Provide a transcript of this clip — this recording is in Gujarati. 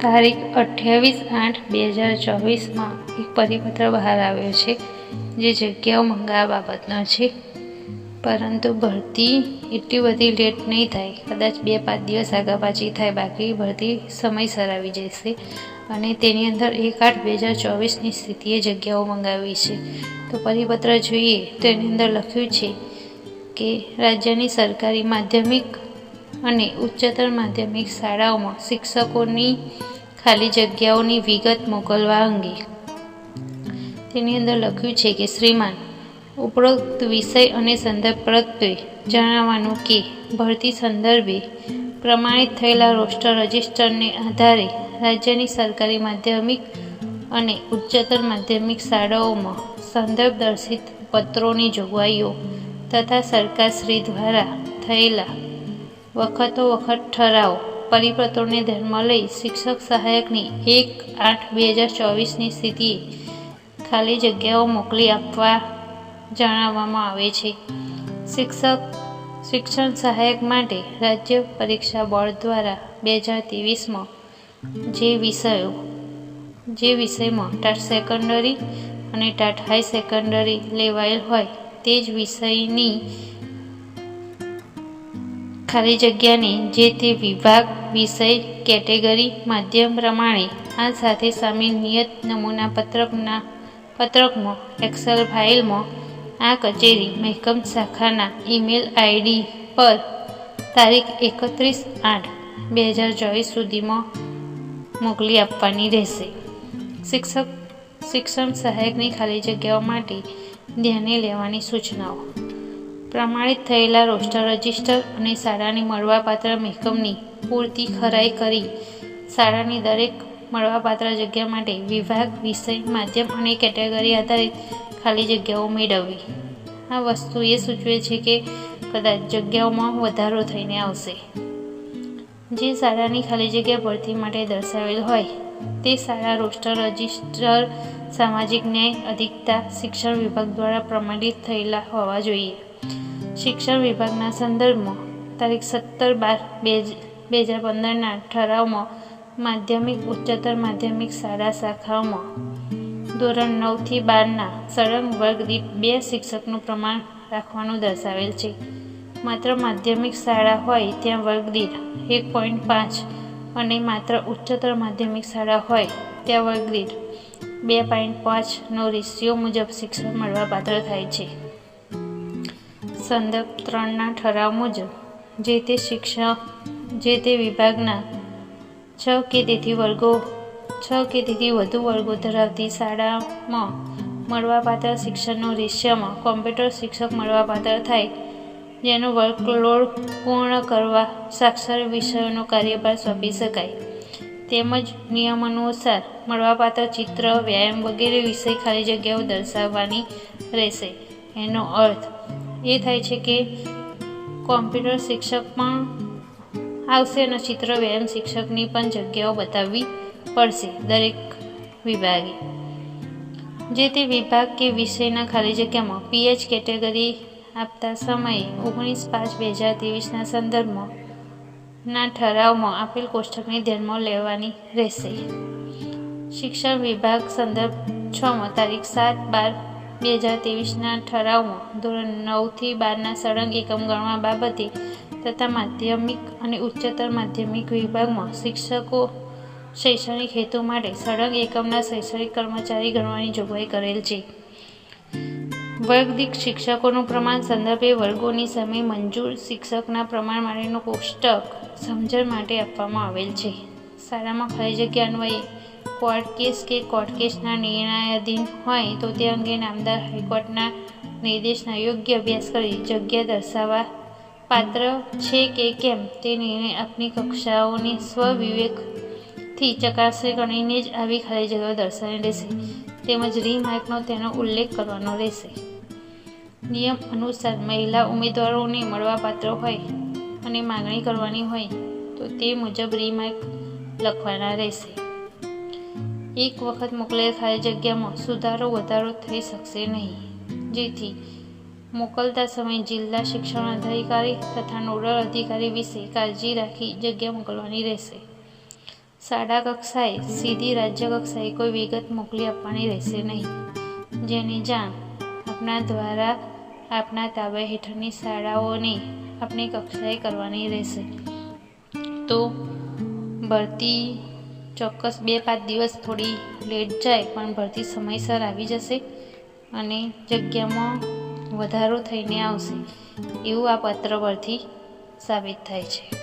તારીખ અઠ્યાવીસ આઠ બે હજાર ચોવીસમાં એક પરિપત્ર બહાર આવ્યો છે, જે જગ્યાઓ મંગાવવા બાબતનો છે. પરંતુ ભરતી એટલી બધી લેટ નહીં થાય. કદાચ બે પાંચ દિવસ આગા પાછી થાય, બાકી ભરતી સમયસર આવી જશે. અને તેની અંદર એક આઠ બે હજાર ચોવીસની સ્થિતિએ જગ્યાઓ મંગાવી છે. તો પરિપત્ર જોઈએ. તો એની અંદર લખ્યું છે કે રાજ્યની સરકારી માધ્યમિક અને ઉચ્ચતર માધ્યમિક શાળાઓમાં શિક્ષકોની ખાલી જગ્યાઓની વિગત મોકલવા અંગે. તેની અંદર લખ્યું છે કે, શ્રીમાન, ઉપરોક્ત વિષય અને સંદર્ભ પ્રત્યે જણાવવાનું કે, ભરતી સંદર્ભે પ્રમાણિત થયેલા રોસ્ટર રજિસ્ટરને આધારે રાજ્યની સરકારી માધ્યમિક અને ઉચ્ચતર માધ્યમિક શાળાઓમાં સંદર્ભ દર્શિત પત્રોની જોગવાઈઓ તથા સરકારશ્રી દ્વારા થયેલા વખતો વખત ઠરાવ. પરિપત્રોને ધ્યાનમાં લઈ શિક્ષક સહાયકની એક આઠ બે હજાર ચોવીસની સ્થિતિ ખાલી જગ્યાઓ મોકલી આપવા જણાવવામાં આવે છે. શિક્ષક, શિક્ષણ સહાયક માટે રાજ્ય પરીક્ષા બોર્ડ દ્વારા બે હજાર ત્રેવીસમાં જે વિષયો, જે વિષયમાં ટાટ સેકન્ડરી અને ટાટ હાઈ સેકન્ડરી લેવાયેલ હોય તે જ વિષયની ખાલી જગ્યાને જે તે વિભાગ, વિષય, કેટેગરી, માધ્યમ પ્રમાણે આ સાથે સામેલ નિયત નમૂના પત્રકના પત્રકમાં, એક્સેલ ફાઇલમાં, આ કચેરી મહેકમ શાખાના ઈમેલ આઈડી પર તારીખ એકત્રીસ આઠ બે હજાર ચોવીસ સુધીમાં મોકલી આપવાની રહેશે. શિક્ષક, શિક્ષણ સહાયકની ખાલી જગ્યાઓ માટે ધ્યાને લેવાની સૂચનાઓ. પ્રમાણિત થયેલા રોસ્ટર રજિસ્ટર અને શાળાની મળવાપાત્ર મહેકમની પૂરતી ખરાઈ કરી શાળાની દરેક મળવાપાત્ર જગ્યા માટે વિભાગ, વિષય, માધ્યમ અને કેટેગરી આધારિત ખાલી જગ્યાઓ મેળવવી. આ વસ્તુ એ સૂચવે છે કે કદાચ જગ્યાઓમાં વધારો થઈને આવશે. જે શાળાની ખાલી જગ્યા ભરતી માટે દર્શાવેલ હોય, તે શાળા રોસ્ટર રજિસ્ટર, સામાજિક ન્યાય, અધિકતા, શિક્ષણ વિભાગ દ્વારા પ્રમાણિત થયેલા હોવા જોઈએ. શિક્ષણ વિભાગના સંદર્ભમાં તારીખ સત્તર બાર બે બે હજાર પંદરના ઠરાવમાં માધ્યમિક, ઉચ્ચતર માધ્યમિક શાળા શાખાઓમાં ધોરણ નવથી બારના સળંગ વર્ગ દીઠ બે શિક્ષકનું પ્રમાણ રાખવાનું દર્શાવેલ છે. માત્ર માધ્યમિક શાળા હોય ત્યાં વર્ગ દીઠ એક પોઈન્ટ પાંચ અને માત્ર ઉચ્ચતર માધ્યમિક શાળા હોય ત્યાં વર્ગ દીઠ બે પોઈન્ટ પાંચનો રેશિયો મુજબ શિક્ષણ મળવાપાત્ર થાય છે. સંદર્ભ ત્રણના ઠરાવ મુજબ, જે તે શિક્ષા, જે તે વિભાગના, છ કે તેથી વર્ગો, છ કે તેથી વધુ વર્ગો ધરાવતી શાળામાં મળવાપાત્ર શિક્ષણનો રેશિયામાં કોમ્પ્યુટર શિક્ષક મળવાપાત્ર થાય, જેનો વર્કલોડ પૂર્ણ કરવા સાક્ષર વિષયોનો કાર્યભાર સોંપી શકાય. તેમજ નિયમાનુસાર મળવાપાત્ર ચિત્ર, વ્યાયામ વગેરે વિષય ખાલી જગ્યાઓ દર્શાવવાની રહેશે. એનો અર્થ એ થાય છે કે કોમ્પ્યુટર શિક્ષક પણ આવશે અને ચિત્ર વ્યાયામ શિક્ષકની પણ જગ્યાઓ બતાવવી પડશે દરેક વિભાગે. જે તે વિભાગ કે વિષયના ખાલી જગ્યામાં પીએચ કેટેગરી આપતા સમયે ઓગણીસ પાંચ બે હજાર ત્રેવીસના સંદર્ભમાં ના ઠરાવમાં આપેલ કોષ્ટકને ધ્યાનમાં લેવાની રહેશે. શિક્ષણ વિભાગ સંદર્ભ છમાં તારીખ સાત બાર બે હજાર ત્રેવીસના ઠરાવમાં ધોરણ નવથી બારના સળંગ એકમ ગણવા બાબતે તથા માધ્યમિક અને ઉચ્ચતર માધ્યમિક વિભાગમાં શિક્ષકો શૈક્ષણિક હેતુ માટે સળંગ એકમના શૈક્ષણિક કર્મચારી ગણવાની જોગવાઈ કરેલ છે. વર્ગદીઠ શિક્ષકોનું પ્રમાણ સંદર્ભે વર્ગોની સામે મંજૂર શિક્ષકના પ્રમાણ માટેનું કોષ્ટક સમજણ માટે આપવામાં આવેલ છે. શાળામાં ખાલી જગ્યા અન્વયે કોર્ટ કેસ કે કોર્ટ કેસના નિર્ણયાધીન હોય તો તે અંગે નામદાર હાઈકોર્ટના નિર્દેશના યોગ્ય અભ્યાસ કરી જગ્યા દર્શાવવા પાત્ર છે કે કેમ તે નિર્ણય આપની કક્ષાઓની સ્વવિવેકથી ચકાસણી કરીને જ આવી ખાલી જગ્યાઓ દર્શાવી રહેશે તેમજ રીમાર્કનો તેનો ઉલ્લેખ કરવાનો રહેશે. નિયમ અનુસાર મહિલા ઉમેદવારોને મળવાપાત્ર હોય અને માગણી કરવાની હોય તો તે મુજબ રીમાર્ક લખવાના રહેશે. એક વખત મોકલેલ ખાલી જગ્યામાં સુધારો વધારો થઈ શકશે નહીં. જેથી મોકલતા સમયે જિલ્લા શિક્ષણ અધિકારી તથા નોડલ અધિકારી વિશે કાળજી રાખી જગ્યા મોકલવાની રહેશે. શાળા કક્ષાએ સીધી રાજ્ય કક્ષાએ કોઈ વિગત મોકલી આપવાની રહેશે નહીં. જેની જાણ આપના દ્વારા આપના તાબા હેઠળની શાળાઓને આપણી કક્ષાએ કરવાની રહેશે. તો ભરતી ચોક્કસ બે પાંચ દિવસ થોડી લેટ જાય, પણ ભરતી સમયસર આવી જશે અને જગ્યામાં વધારો થઈને આવશે, એવું આ પત્ર પરથી સાબિત થાય છે.